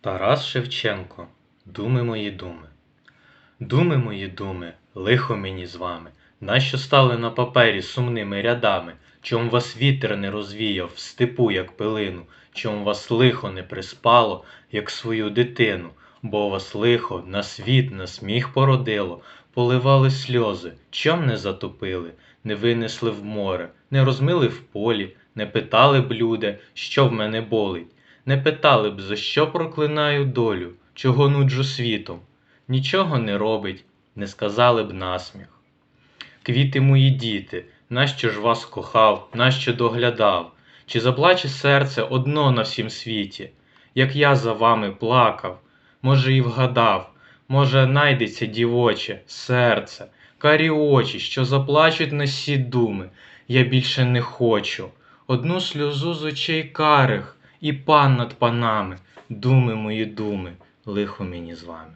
Тарас Шевченко, думи мої думи. Думи мої думи, лихо мені з вами, нащо стали на папері сумними рядами, чом вас вітер не розвіяв в степу, як пилину, чом вас лихо не приспало, як свою дитину, бо вас лихо на світ, на сміх породило, поливали сльози, чом не затопили, не винесли в море, не розмили в полі, не питали б люди, що в мене болить. Не питали б, за що проклинаю долю, чого нуджу світом, нічого не робить, не сказали б насміх. Квіти мої діти, нащо ж вас кохав, нащо доглядав, чи заплаче серце одно на всім світі, як я за вами плакав, може, і вгадав, може, найдеться дівоче серце, карі очі, що заплачуть на сі думи, я більше не хочу, одну сльозу з очей карих, і пан над панами, думи мої думи, лихо мені з вами.